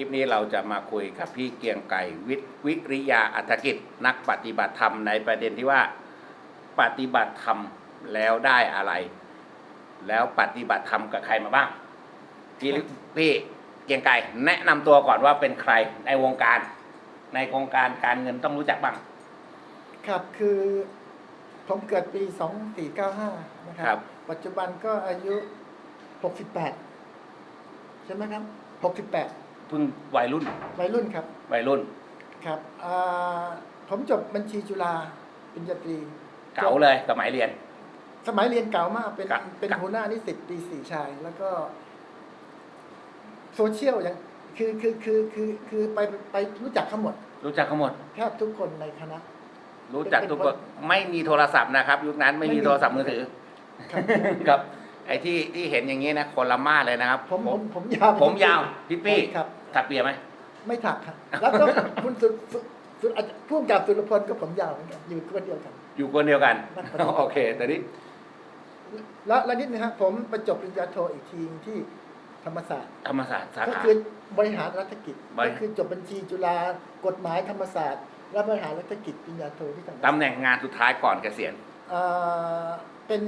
คลิปนี้เราจะมาคุยกับพี่เกรียงไก่วิทย์วิริยาอัฐกิจนักปฏิบัติธรรมในประเด็นที่ว่าปฏิบัติธรรมแล้วได้อะไร แล้วปฏิบัติธรรมกับใครมาบ้างพี่พี่เกรียงไก่แนะนำตัวก่อนว่าเป็นใครในวงการ ในโครงการการเงินต้องรู้จักบ้าง ครับคือผมเกิดปี 2495 นะคครัรับ ปัจจุบันก็อายุ 68 ใช่ไหมครับ 68 เพิ่งวัยรุ่น วัยรุ่นครับ วัยรุ่น ครับอ่าผมจบบัญชีจุฬาปริญญาตรี เก๋าเลยสมัยเรียน สมัยเรียนเก่ามาก เป็น ครับเป็นครับ หัวหน้านิสิตปีสี่ชาย แล้วก็ โซเชียลอย่างคือคือคือคือคือไปไปรู้จักเขาหมดรู้จักเขาหมด แทบทุกคนในคณะ รู้จักทุกคนไม่มีโทรศัพท์นะครับ ยุคนั้นไม่ไม่มีมี โทรศัพท์มือถือ ครับ ครับ ไอ้ที่ที่เห็นอย่างนี้นะคนละมาดเลยนะครับ ผมผมผมยาวผมยาวพี่ปี้ครับ ถักเปียไหม ไม่ถักครับแล้วก็คุณสุสุสุอาจารย์ผู้กำกับสุรพลก็ผมยาวเหมือนกันอยู่คนเดียวกัน อยู่คนเดียวกันนักปฏิบัติโอเค แต่นี้แล้วแล้วนิดนึงครับผมไปจบปริญญาโทอีกทีที่ธรรมศาสตร์ ธรรมศาสตร์สาก็ขาคือบริหารรัฐกิจบริก็คือจบบัญชีจุฬากฎหมายธรรมศาสตร์ และบริหารรัฐกิจปริญญาโทที่ธรรมศาสตร์ตำแหน่งงานสุดท้ายก่อนเกษียณเอ่อเป็น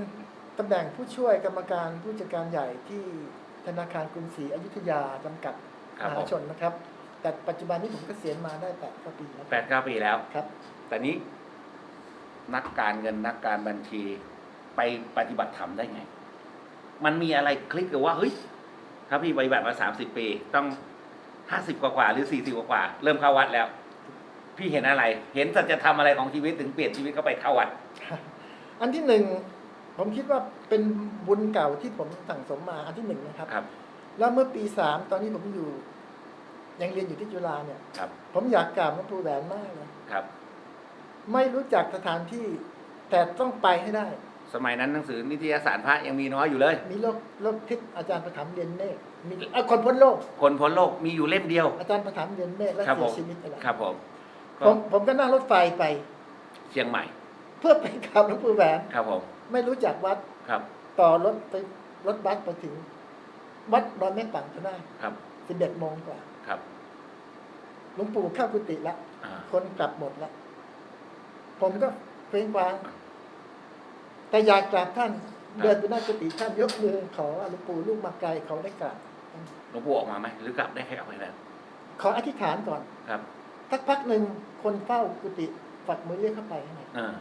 ตำแหน่งผู้ช่วยกรรมการผู้จัดการใหญ่ที่ธนาคารกรุงศรีอยุธยาจำกัดครับ มผมหาชนนะครับ แต่ปัจจุบันนี้ผมเกษียณมาได้แปดกว่าปีแล้วแปดเก้าปีแล้ว ครับ แต่นี้ นักการเงินนักการบัญชีไปปฏิบัติธรรมได้ไง มันมีอะไรคลิกกับว่าเฮ้ยถ้าพี่ปฏิบัติมาสามสิบปี ต้องห้าสิบกว่าๆหรือสี่สิบกว่าๆเริ่มเข้าวัดแล้ว พี่เห็นอะไร เห็นสัจธรรมอะไรของชีวิตถึงเปลี่ยนชีวิตเข้าไปเข้าวัด อันที่หนึ่งผมคิดว่าเป็นบุญเก่าที่ผมสั่งสมมาอันที่หนึ่งนะครับ ครับ แล้วเมื่อปีสามตอนนี้ผมอยู่ ยังเรียนอยู่ที่จุฬาเนี่ย ครับ ผมอยากกราบหลวงปู่แหวนมากเลยครับ ไม่รู้จักสถานที่ แต่ต้องไปให้ได้ สมัยนั้นหนังสือนิตยสารพระยังมีน้อยอยู่เลย มีโลกโลกทิศอาจารย์ประถมเรียนเนกมีเอ่อคนพ้นโลก คนพ้นโลกมีอยู่เล่มเดียว อาจารย์ประถมเรียนเนกและครับเสีผยม ชีวิตอะไรครับผมก็ผมผมก็นั่งรถไฟไป เชียงใหม่ เพื่อไปกราบหลวงปู่แหวน ครับผม ไม่รู้จักวัดครับ ต่อรถไปรถบัสไปถึง วัดดอนแม่ปังก็ได้ครับ สิบเอ็ดโมงกว่าครับ หลวงปู่เข้ากุฏิแล้วอ่า คนกลับหมดแล้วผมก็เพลงฟังแต่อยากกราบท่านเดินไปหน้ากุฏิท่านยกมือขอว่าหลวงปู่ลูกมาไกลเขาได้กราบหลวงปู่ออกมาไหมหรือกลับได้แค่กลับไปแล้วขออธิษฐานก่อน ครับสักพักหนึ่งคนเฝ้ากุฏิฝักมือเรียกเข้าไปข้างในอ่า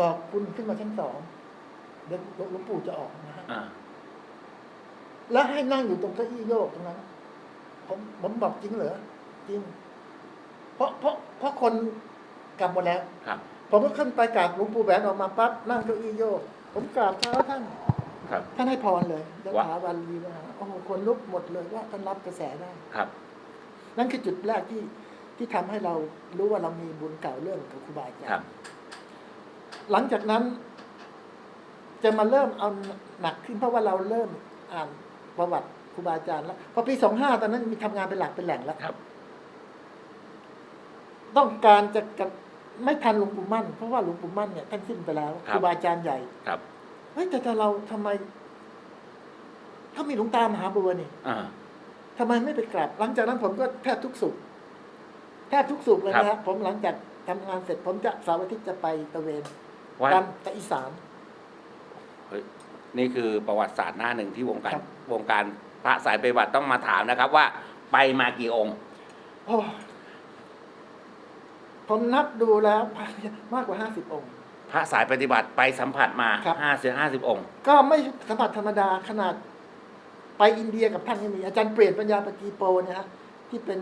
บอกคุณขึ้นมาชั้นสองเดี๋ยวหลวงปู่จะออกนะฮะ อ่า แล้วให้นั่งอยู่ตรงเก้าอี้โยกตรงนั้น ผมผมบอกจริงเหรอจริง เพราะเพราะเพราะคนกลับหมดแล้วครับ ผมก็ขึ้นไปกราบหลวงปู่แหวนออกมาปั๊บนั่งเก้าอี้โยก ผมกราบเท้าท่านครับ ท่านให้พรเลยยะว้าถาวันลีนะโอ้โหคนลุกหมดเลยว่าท่านรับกระแสได้ครับ นั่นคือจุดแรกที่ที่ทำให้เรารู้ว่าเรามีบุญเก่าเรื่องกับครูบาอาจารครับย์หลังจากนั้น จะมาเริ่มเอาหนักขึ้นเพราะว่าเราเริ่มอ่าน ประวัติครูบาอาจารย์แล้วพอปีสองห้าตอนนั้นมีทำงานเป็นหลักเป็นแหล่งแล้วครับ ต้องการจะกะไม่ทันหลวงปู่มั่น เพราะว่าหลวงปู่มั่นเนี่ยท่านสิ้นไปแล้วคครับรูบาอาจารย์ใหญ่ ครับเฮ้ยแต่แต่เราทำไม ถ้ามีหลวงตามหาบัวนี่อ่าทำไมไม่ไปกราบหลังจากนั้นผมก็แทบทุกสุขแทบทุกสุขเลยนะครับผมหลังจากทำงานเสร็จผมจะเสาร์อาทิตย์จะไปตะเวนว่าตามตะอีสานเฮ้ย นี่คือประวัติศาสตร์หน้าหนึ่งที่วงการครับ วงการพระสายปฏิบัติต้องมาถามนะครับว่าไปมากี่องค์ โอ้ผมนับดูแล้วมากกว่าห้าสิบองค์ พระสายปฏิบัติไปสัมผัสมาครับ ห้าสิบห้าสิบองค์ ก็ไม่สัมผัสธรรมดาขนาด ไปอินเดียกับท่านยังมีอาจารย์เปลี่ยนปัญญาปกีโปเนี่ยฮะที่เป็น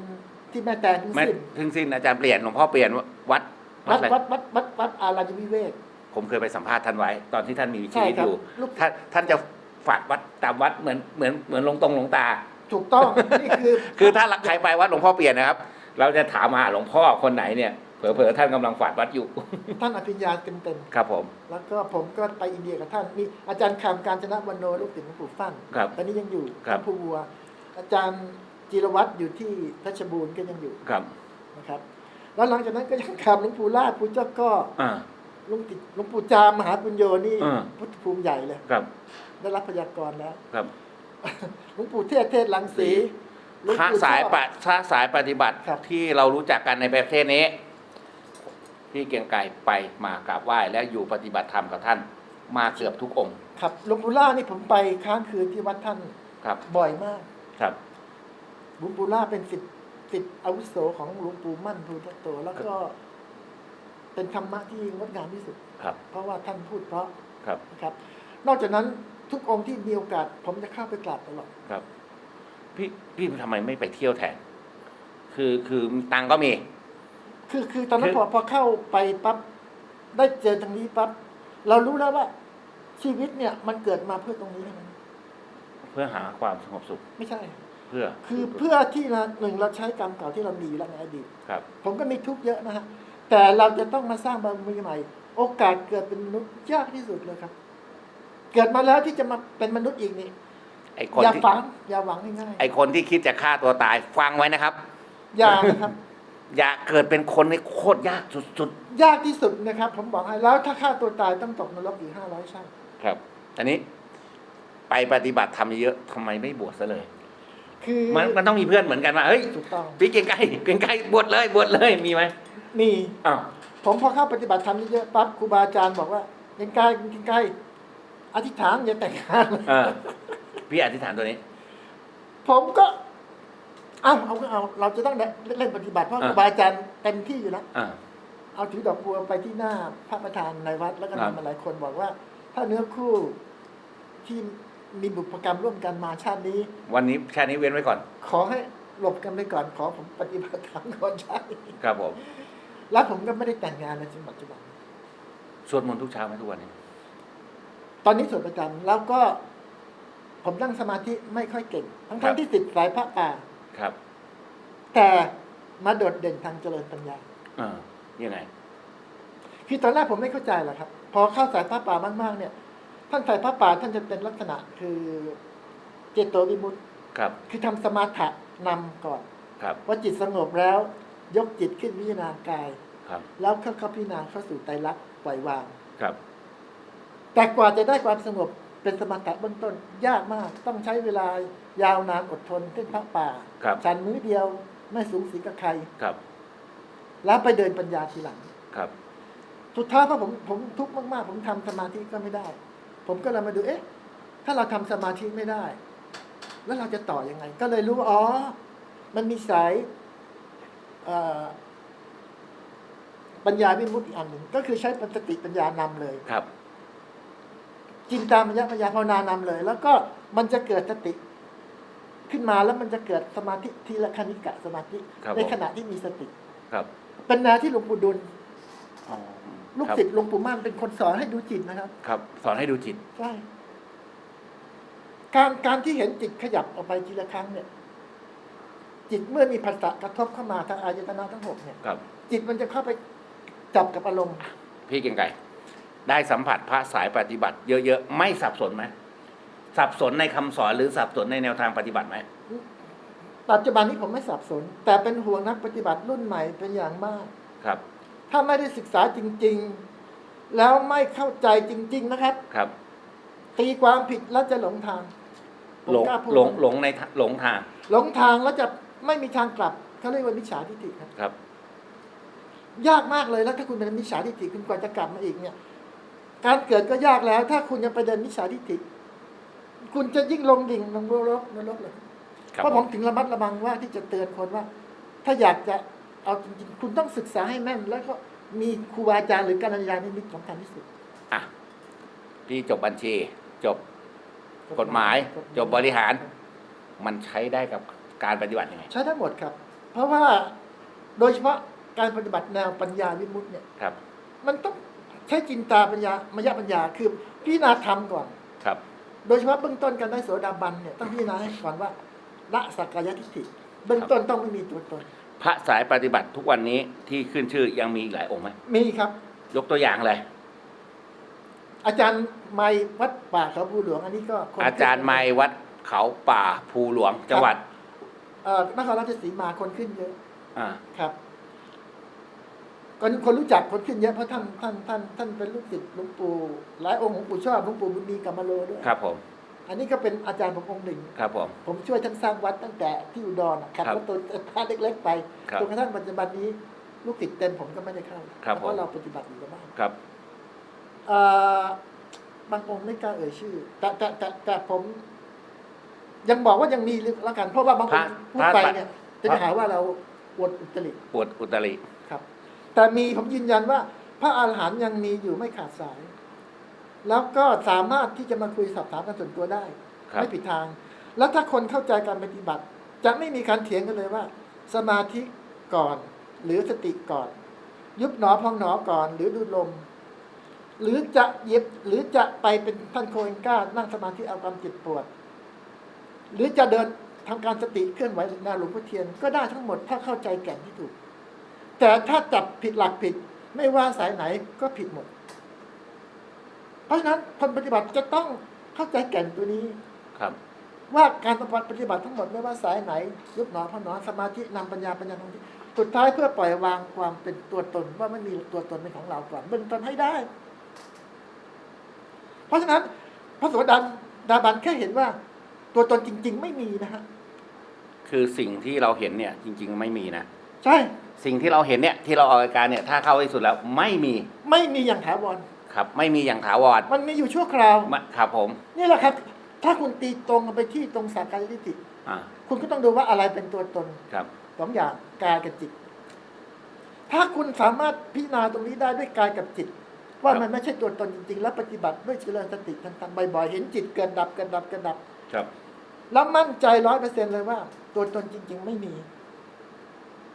ที่แม่แตนพิงไม่สิ้นถึงสิ้นอาจารย์เปลี่ยนหลวงพ่อเปลี่ยนวัดวัวัดดอะไรวัดวัดวัดวัดอาราญวิเวก ผมเคยไปสัมภาษณ์ท่านไว้ ตอนที่ท่านมีชีใช่วิตครัอบยู่ลูกท่านท่านจะฝากวัดตามวัดเหมือนเหมือนเหมือนหลวงตรงหลวงตา ถูกต้องนี่คือ คือถ้าใครไปวัดหลวงพ่อเปลี่ยนนะครับ เราจะถามหาหลวงพ่อคนไหนเนี่ยเผลอๆท่านกำลังฝาดวัดอยู่ ท่านอภิญญาเต็มครับผมๆแล้วก็ผมก็ไปอินเดียกับท่านมีอาจารย์คำการจนะวันโนลูกศิษย์หลวงปู่ฟั่นครับตอนนี้ยังอยู่ครับท่านผู้วัว อาจารย์จิรวัตรอยู่ที่เพชรบูรณ์ก็ยังอยู่ครับนะครับ แล้วหลังจากนั้นก็ยังคำหลวงปู่ลาดปู่เจ้าก็อ่าห ลวงติหลวงปู่จามมหาปุญโญนี่อ่า พุทธภูมิใหญ่เลย ครับได้รับพยากรณ์แล้ว ครับหลวงปู่เทศเทศลังสีหลวงพระปู่สายชอบ ปะพระสายปฏิบัติครับ ที่เรารู้จักกันในประเทศนี้พี่เกรียงไกรไปมากราบไหว้และอยู่ปฏิบัติธรรมกับท่าน มาเกือบทุกองค์ครับหลวงปู่ล่านี่ผมไปค้างคืนที่วัดท่านครับ บ่อยมากครับ หลวงปู่ล่าเป็นสิทธิ์สิทธิ์อาวุโสของหลวงปู่มั่นภูทัตโต แล้วก็ เป็นธรรมะที่งดงามที่สุด ครับ เพราะว่าท่านพูดเพราะครับ นะครับ นอกจากนั้นทุกองค์ที่มีโอกาส ผมจะเข้าไปกราบตลอด ครับ พี่พี่ทำไมไม่ไปเที่ยวแทน คือคือตังค์ก็มี คือคือตอนนั้คืนอ พอพอเข้าไปปั๊บได้เจอตรงนี้ปั๊บเรารู้แล้วว่า ชีวิตเนี่ยมันเกิดมาเพื่อตรงนี้เท่านั้นเพื่อหาความสงบสุขไม่ใช่ เพื่อคือเพื่อที่นะหนึ่งเราใช้กรรมเก่าที่เรามีอยู่แล้วในอดีต ครับ ผมก็มีทุกข์เยอะนะฮะ แต่เราจะต้องมาสร้างบารมีใหม่ โอกาสเกิดเป็นมนุษย์ยากที่สุดเลยครับ เกิดมาแล้วที่จะมาเป็นมนุษย์อีกนี่ไอคนอย่าที่ฝัง อย่าหวังง่ายไอคนที่คิดจะฆ่าตัวตายฟังไว้นะครับ ๆอย่านะครับ อยากเกิดเป็นคนในโคตรยากสุดยากที่สุดนะครับ ผมบอกให้แล้วถ้าฆ่าตัวตายต้องตกนรกอีกห้าร้อยชาติๆครับ อันนี้ไปปฏิบัติทำเยอะทำไมไม่บวชซะเลย คือมันมันต้องมีเพื่อนเหมือนกันว่าเฮ้ยถูกต้อง พี่เก่งไกลเก่งไกลบวชเลยบวชเลยมีไหม มี อ้าวผมพอเข้าปฏิบัติธรรมเยอะๆปั๊บครูบาอาจารย์บอกว่าเก่งไกลเก่งไกลอธิษฐานอย่าแต่งงานเออพี่อธิษฐานตัวนี้ ผมก็เอาเอาก็เอาเราจะต้องเล่นปฏิบัติเพราะอ่า ครูบาอาจารย์เต็มที่อยู่แล้ว อ่า เอาถือดอกบัวไปที่หน้าพระประธานในวัดแล้วก็ครับ นำมาหลายคนบอกว่า ถ้าเนื้อคู่ที่มีบุพกรรมร่วมกันมาชาตินี้ วันนี้ชาตินี้เว้นไว้ก่อน ขอให้หลบกันไปก่อนขอผมปฏิบัติธรรมก่อนชาตินี้ครับผม แล้วผมก็ไม่ได้แต่งงานในจนปัจจุบัน สวดมนต์ทุกเช้าไหมทุกวันนี้ ตอนนี้สวดประจำแล้วก็ ผมนั่งสมาธิไม่ค่อยเก่ง ทั้งครัทั้บ งที่ติดสายพระป่า ครับ แต่มาโดดเด่นทางเจริญปัญญา เออยังไง คือตอนแรกผมไม่เข้าใจหรอกครับ พอเข้าสายพระป่ามากๆ เนี่ย ท่านสายพระป่าท่านจะเป็นลักษณะคือเจโตวิมุตติ ครับ คือทำสมาธินำก่อนครับพอจิตสงบแล้ว ยกจิตขึ้นพิจารณากาย ครับแล้วเข้าเข้าพิจารณาเข้าสู่ไตรลักษณ์ปล่อยวาง ครับ แต่กว่าจะได้ความสงบเป็นสมถะเบื้องต้นยากมาก ต้องใช้เวลายาวนานอดทนเช่นพระป่าครับ ฉันมื้อเดียวไม่สูงสีกับใคร ครับแล้วไปเดินปัญญาทีหลัง ครับ สุดท้ายพอผมผมทุกข์มาก ๆ ผมทำสมาธิก็ไม่ได้ ผมก็เลยมาดูเอ๊ะ ถ้าเราทำสมาธิไม่ได้ แล้วเราจะต่ออยังไง ก็เลยรู้ว่าอ๋อ มันมีสายเอ่อ ปัญญาวิมุตติอีกอันหนึ่งก็คือใช้สติปัญญานำเลย ครับ จินตามยปัญญาภาวนานำเลย แล้วก็มันจะเกิดสติ ขึ้นมาแล้วมันจะเกิดสมาธิทีละคณิกะสมาธิ ครับในผมขณะที่มีสติ ครับ เป็นแนวที่หลวงปู่ดุลอ๋อลูกครับศิษย์หลวงปู่มั่นเป็นคนสอนให้ดูจิตนะครับ ครับ สอนให้ดูจิต ใช่ การการที่เห็นจิตขยับออกไปทีละครั้งเนี่ย จิตเมื่อมีภาษากระทบเข้ามาทางอายตนะทั้งหกเนี่ยครับ จิตมันจะเข้าไปจับกับอารมณ์ พี่เก่งไก่ ได้สัมผัสพระสายปฏิบัติ เยอะๆไม่สับสนไหมสับสนในคำสอนหรือสับสนในแนวทางปฏิบัติไหมปัจจุบันนี้ผมไม่สับสน แต่เป็นห่วงนักปฏิบัติรุ่นใหม่เป็นอย่างมาก ครับ ถ้าไม่ได้ศึกษาจริง ๆ แล้วไม่เข้าใจจริง ๆ นะครับ ครับ ตีความผิดแล้วจะหลงทางผมหลงกาพูดหลงหลงในทางหลงทาง หลงทางแล้วจะ ไม่มีทางกลับเขาเรียกว่ามิจฉาทิฏฐิครับ ครับ ยากมากเลยแล้วถ้าคุณเป็นมิจฉาทิฏฐิคุณกว่าจะกลับมาอีกเนี่ย การเกิดก็ยากแล้ว ถ้าคุณยังไปเดินมิจฉาทิฏฐิคุณจะยิ่งลงดิ่งลงนรกนรกเลยครับเพราะผผมมถึงระมัดระวังว่าที่จะเตือนคนว่า ถ้าอยากจะเอาจริงๆคุณต้องศึกษาให้แม่น แล้วก็มีครูบาอาจารย์หรือการยานิมิตสำคัญที่สุดอะพี่จบบัญชี จบกฎหมาย จบบริหาร มันใช้ได้กับ การปฏิบัติยังไง ใช้ได้หมดครับ เพราะว่าโดยเฉพาะการปฏิบัติแนวปัญญาวิมุตติเนี่ยครับ มันต้องใช้จินตาปัญญามยปัญญาคือพิจารณาธรรมก่อน ครับ โดยเฉพาะเบื้องต้นการได้โสดาบันเนี่ยต้องพิจารณาให้ก่อนว่าละสักกายทิฏฐิเบื้องต้นต้องไม่มีตัวตน พระสายปฏิบัติทุกวันนี้ที่ขึ้นชื่อยังมีอีกหลายองค์ไหมมีครับ ยกตัวอย่างเลยอาจารย์ไม่วัดป่าเขาภูหลวง อันนี้ก็คนอาจารย์ไม้วัดเขาป่าภูหลวงจังหวัด เอ่อนครราชสีมาคนขึ้นเยอะอ่า ครับคนคนรู้จักคนขึ้นเยอะเพราะท่านท่านท่านท่านเป็นลูกศิษย์หลวงปู่หลายองค์หลวงปู่ชอบหลวงปู่บุญมีกัมมะโลด้วยครับผมทอันนี้ก็เป็นอาจารย์ผมองค์หนึ่ง ครับผม ผมช่วยท่านสร้างวัดตั้งแต่ที่อุดรอะขับครับรถตัวพระเล็กๆไปครับจนกระทั่งปัจจุบันนี้ลูกติดเต็มผมก็ไม่ได้เข้าครับเพผม ราะเราปฏิบัติอยู่กับบ้านครับ เอ่อบางองค์ไม่กล้าเอ่ยชื่อ แต่แต่แต่แต่ผม ยังบอกว่ายังมีแล้วกัน เพราะว่าบางองค์พูดไปเนี่ยจะหาว่าเราอวดอุตริปวดอุตริครับ แต่มีผมยืนยันว่า พระอาหารหันต์ยังมีอยู่ไม่ขาดสาย แล้วก็สามารถที่จะมาคุยสอบถามกันส่วนตัวได้ครับไม่ผิดทาง แล้วถ้าคนเข้าใจการปฏิบัติ จะไม่มีการเถียงกันเลยว่า สมาธิก่อน หรือสติก่อน ยุบหนอพองหนอก่อน หรือดูลมหรือจะเย็บหรือจะไปเป็นท่านโคเอนก้านั่งสมาธิเอาความเจ็บปวด หรือจะเดินทำการสติเคลื่อนไหวหน้าหลวงพ่อเทียนก็ได้ทั้งหมดถ้าเข้าใจแก่นที่ถูก แต่ถ้าจับผิดหลักผิด ไม่ว่าสายไหนก็ผิดหมด เพราะฉะนั้นคนปฏิบัติจะต้องเข้าใจแก่นตัวนี้ครับ ว่าการปฏิบัติทั้งหมดไม่ว่าสายไหน ยุบหนอพองหนอสมาธินำปัญญาปัญญาของที่สุดท้ายเพื่อปล่อยวางความเป็นตัวตนว่าไม่มีตัวตนเป็นของเราก่อนเบื้องต้นให้ได้ เพราะฉะนั้นพระโสดาดาบันแค่เห็นว่า ตัวตนจริง ๆ ไม่มีนะฮะคือสิ่งที่เราเห็นเนี่ยจริง ๆ ไม่มีนะใช่สิ่งที่เราเห็นเนี่ยที่เราออกอาการเนี่ยถ้าเข้าที่สุดแล้วไม่มีไม่มีอย่างถาวรครับ ไม่มีอย่างถาวรมันมีอยู่ชั่วคราวมะครับผม นี่แหละครับ ถ้าคุณตีตรงไปที่ตรงสักกายทิฏฐิอ่าคุณก็ต้องดูว่าอะไรเป็นตัวตนครับ สองอย่างกายกับจิต ถ้าคุณสามารถพิจารณาตรงนี้ได้ด้วยกายกับจิต ว่ามันไม่ใช่ตัวตนจริง ๆ แล้วปฏิบัติด้วยเจริญสติต่างๆบ่อยๆเห็นจิตเกิดดับเกิดดับเกิดดับ ครับ แล้วมั่นใจร้อยเปอร์เซ็นเลยว่า ตัวตนจริง ๆ ไม่มี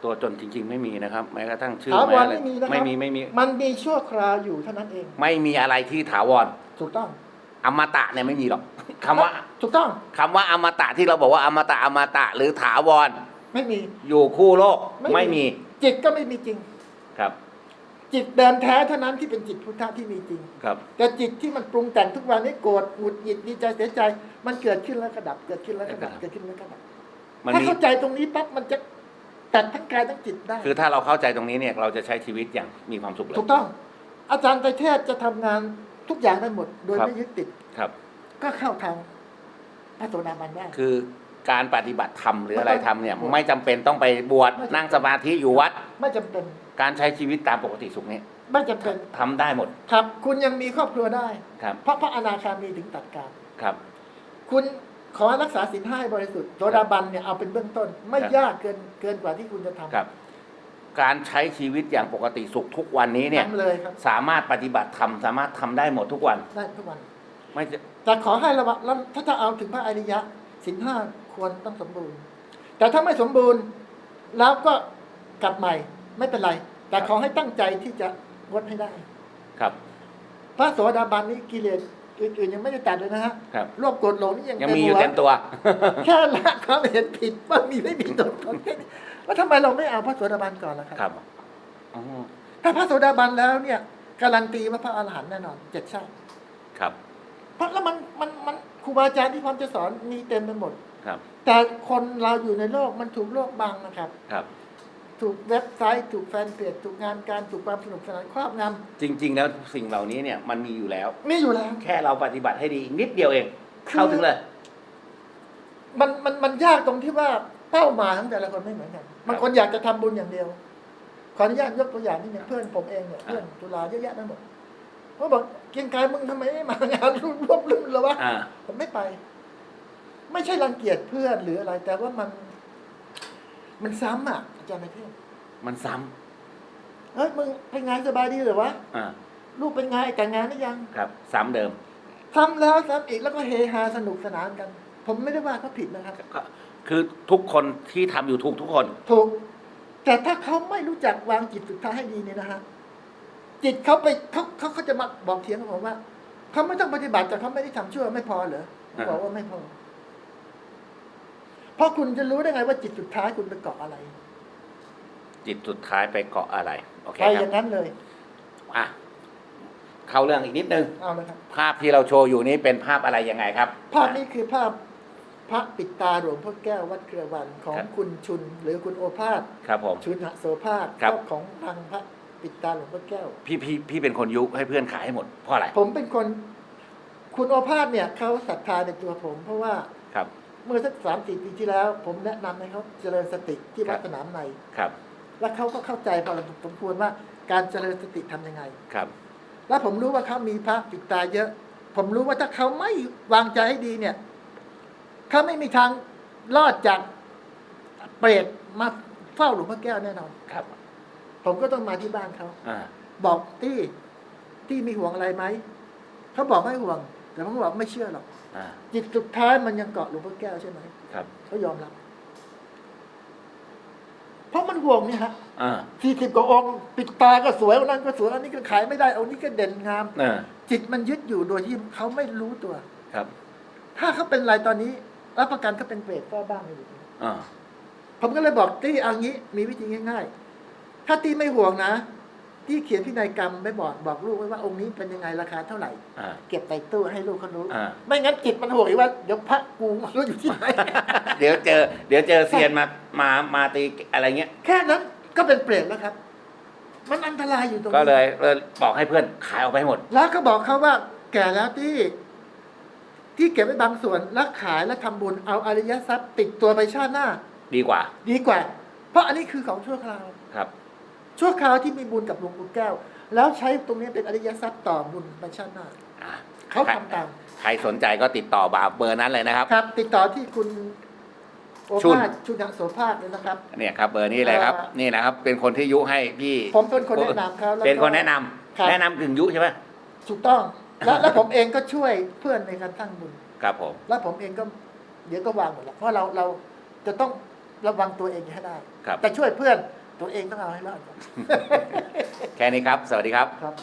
ตัวตนจริง ๆ ไม่มีนะครับ แม้กระทั่งชื่อถาวรแอะไรไม่มีนะครับไม่มีไม่มี มันมีชั่วคราวอยู่เท่านั้นเอง ไม่มีอะไรที่ถาวรถูกต้องอมตะเนี่ยไม่มีหรอกคำว่าถูกต้องคำว่าอมตะที่เราบอกว่าอมตะอมตะหรือถาวรไม่มี อยู่คู่โลกไม่มี ไม่มีจิตก็ไม่มีจริง ครับ จิตเดิมแท้เท่านั้นที่เป็นจิตพุทธะที่มีจริง ครับ แต่จิตที่มันปรุงแต่งทุกวันนี้โกรธหงุดหงิดดีใจเสียใจ มันเกิดขึ้นแล้วก็ดับ เกิดขึ้นแล้วก็ดับเกิดขึ้นแล้วก็ดับมันถ้ามีเข้าใจตรงนี้ปั๊บมันจะตัดทั้งกายทั้งจิตได้ คือถ้าเราเข้าใจตรงนี้เนี่ยเราจะใช้ชีวิตอย่างมีความสุขเลย ถูกต้อง อาจารย์ไตรเทพจะทำงานทุกอย่างได้หมด โดยครับ ไม่ยึดติด ครับ ก็เข้าทางพระโสดาบันได้ คือการปฏิบัติธรรมหรืออะไรทำเนี่ย ไม่ต้องไม่จำเป็นต้องไปบวชไม่จำเป็นนั่งสมาธิอยู่วัด ไม่จำเป็น การใช้ชีวิตตามปกติสุขเนี่ยไม่จำเป็นทำได้หมด ครับ คุณยังมีครอบครัวได้ ครับ เพราะพระอนาคามีถึงตัดการ ครับ คุณขอรักษาศีลห้าให้บริสุทธิ์โสดาบันเนี่ยเอาเป็นเบื้องต้น ไม่ครับยากเกินเกินกว่าที่คุณจะทำครับ การใช้ชีวิตอย่างปกติสุขทุกวันนี้เนี่ยทำเลยครับสามารถปฏิบัติธรรมสามารถทำได้หมดทุกวันได้ทุกวันไม่จะแต่ขอให้ระวังแล้วถ้าจะเอาถึงพระอริยะสินห้าควรต้องสมบูรณ์ แต่ถ้าไม่สมบูรณ์แล้วก็กลับใหม่ ไม่เป็นไร แต่ขอให้ตั้งใจที่จะงดให้ได้ ครับ พระโสดาบันนี้กิเลสอื่นๆยังไม่ได้ตัดเลยนะฮะครับโลภโกรธหลงนี่ยังยังเต็มมีอยู่หัวเต็มตัว แค่ละความเห็นผิดว่ามีไม่มีตัวตนแค่นี้ว่าทำไมเราไม่เอาพระโสดาบันก่อนล่ะคครัรับอ๋อถ้าพระโสดาบันแล้วเนี่ยการันตีว่าพระอรหันต์แน่นอนเจ็ดชาติครับ เพราะแล้วมันมันมันครูบาอาจารย์ที่พร้อมจะสอนมีเต็มไปหมดครับ แต่คนเราอยู่ในโลกมันถูกโลกบังนะครับ ครับ ถูกเว็บไซต์ ถูกแฟนเพจถูกงานการถูกความสนุกสนานครอบงจริง ๆ แล้วสิ่งเหล่านี้เนี่ยมันมีอยู่แล้วำมีอยู่แล้ว แค่เราปฏิบัติให้ดีอีกนิดเดียวเอง คือ เข้าถึงเลย มันมันมันยากตรงที่ว่าเป้าหมายของแต่ละคนไม่เหมือนกันบางคนอยากจะทำบุญอย่างเดียว ขออนุญาตยกตัวอย่างนี่เนี่ยเพื่อนผมเองเนี่ยเพื่อนจุฬาเยอะแยะไปหมดเขาบอกเกรียงไกรมึงทำไมไม่มางานรุ่นรวบรุ่นเลยวะอ่า ผมไม่ไป ไม่ใช่รังเกียจเพื่อนหรืออะไร แต่ว่ามัน มันซ้ำอะอาจารย์ในเทศมันซ้ำเฮ้ยมึงเป็นไงสบายดีเหรือวะอ่าลูกเป็นไงแต่งงานหรือยังครับ ซ้ำเดิมซ้ำแล้วซ้ำอีกแล้วก็เฮฮาสนุกสนานกัน ผมไม่ได้ว่าเขาผิดนะครับ ก็คือทุกคนที่ทำอยู่ทุกทุกคน ถูก แต่ถ้าเขาไม่รู้จักวางจิตสุดท้ายให้ดีเนี่ยนะฮะจิตเขาไปเขาเขาเขาจะมาบอกเถียงกับผมว่าเขาไม่ต้องปฏิบัติแต่เขาไม่ได้ทำชั่วไม่พอเหรอผมบอกว่าไม่พอ เพราะคุณจะรู้ได้ไงว่าจิตสุดท้ายคุณไปเกาะอะไร จิตสุดท้ายไปเกาะอะไร โอเคไปคอรับย่างนั้นเลย อะเข้าเรื่องอีกนิดนึง เอาเลยครับ ภาพที่เราโชว์อยู่นี้เป็นภาพอะไรยังไงครับ ภาพนี้คือภาพพระปิดตาหลวงพ่อแก้ววัดเครือวันของครับ คุณชุน หรือคุณโอภาสครับผม ชุนหโสภาสครับ เจ้าของทางพระปิดตาหลวงพ่อแก้ว พี่พี่พี่เป็นคนยุให้เพื่อนขายให้หมดเพราะอะไรผมเป็นคนคุณโอภาสเนี่ยเขาศรัทธาในตัวผม เพราะว่าครับ เมื่อสักสามสี่ปีที่แล้ว ผมแนะนำให้เขาเจริญสติที่วัดครับสนามในครับ แล้วเขาก็เข้าใจพอสมควรว่าการเจริญสติทำยังไงครับ แล้วผมรู้ว่าเขามีพระปิดตาเยอะ ผมรู้ว่าถ้าเขาไม่วางใจให้ดีเนี่ยเขาไม่มีทางรอดจากเปรตมาเฝ้าหลวงพ่อแก้วแน่นอนครับ ผมก็ต้องมาที่บ้านเขาอ่าบอกที่ที่มีห่วงอะไรไหมเขาบอกไม่ห่วง แต่ผมบอกไม่เชื่อหรอกอ่า จิตสุดท้ายมันยังเกาะหลวงพ่อแก้วใช่ไหมครับเขายอมรับ เพราะมันห่วงเนี่ยฮะอ่าสี่สิบกว่าองค์ ปิดตาก็สวยองค์นั้นก็สวยอันนี้ก็ขายไม่ได้องค์นี้ก็เด่นงามเออจิตมันยึดอยู่โดยที่เขาไม่รู้ตัวครับ ถ้าเขาเป็นไรตอนนี้รับประกันเขาเป็นเปรตเฝ้าบ้านอยู่อ่าผมก็เลยบอกตี้เอางี้ มีวิธีง่าย ๆ ถ้าตี้ไม่ห่วงนะ ตี้เขียนพินัยกรรมไม่บอกบอกลูกไว้ว่าองค์นี้เป็นยังไงราคาเท่าไหร่ อ่า เก็บใส่ตู้ให้ลูกเขารู้ อ่า ไม่งั้นจิตมันห่วงอีกว่าเดี๋ยวพระกูไม่รู้อยู่ที่ไหน เดี๋ยวเจอ เดี๋ยวเจอเซียนมามามาตีอะไรเงี้ย แค่นั้นก็เป็นเปรตแล้วครับ มันอันตรายอยู่ตรงก็นี้เลยเลยบอกให้เพื่อนขายออกไปให้หมด แล้วก็บอกเขาว่า แก่แล้วที่ ที่เก็บไว้บางส่วนแล้วขายแล้วทำบุญเอาอริยทรัพย์ติดตัวไปชาติหน้า ดีกว่า ดีกว่า เพราะอันนี้คือของชั่วคราวครับ ชั่วคราวที่มีบุญกับหลวงปู่แก้ว แล้วใช้ตรงนี้เป็นอริยทรัพย์ต่อบุญไปชาติหน้าอ่าเขาทำตาม ใครสนใจก็ติดต่อบาเบอร์นั้นเลยนะครับ ครับ ติดต่อที่คุณโอชุนภาสชุนโสภาสเลยนะครับ เนี่ยครับ เบอร์นี้เลยครับเอ่อนี่นะครับ เป็นคนที่ยุให้พี่ ผมเป็นคนแนะนำเขาแล้วก็เป็นคนแนะนำครับแนะนำถึงยุใช่ไหมถูกต้องแล้วแล้วผมเองก็ช่วยเพื่อนในการตั้งบุญ ครับผม แล้วผมเองก็เดี๋ยวก็วางหมดแล้วเพราะเราเราจะต้องระวังตัวเองให้ได้ครับแต่ช่วยเพื่อน ตัวเองต้องเอาให้รอดก่อนแค่นี้ครับ สวัสดีครับ ครับ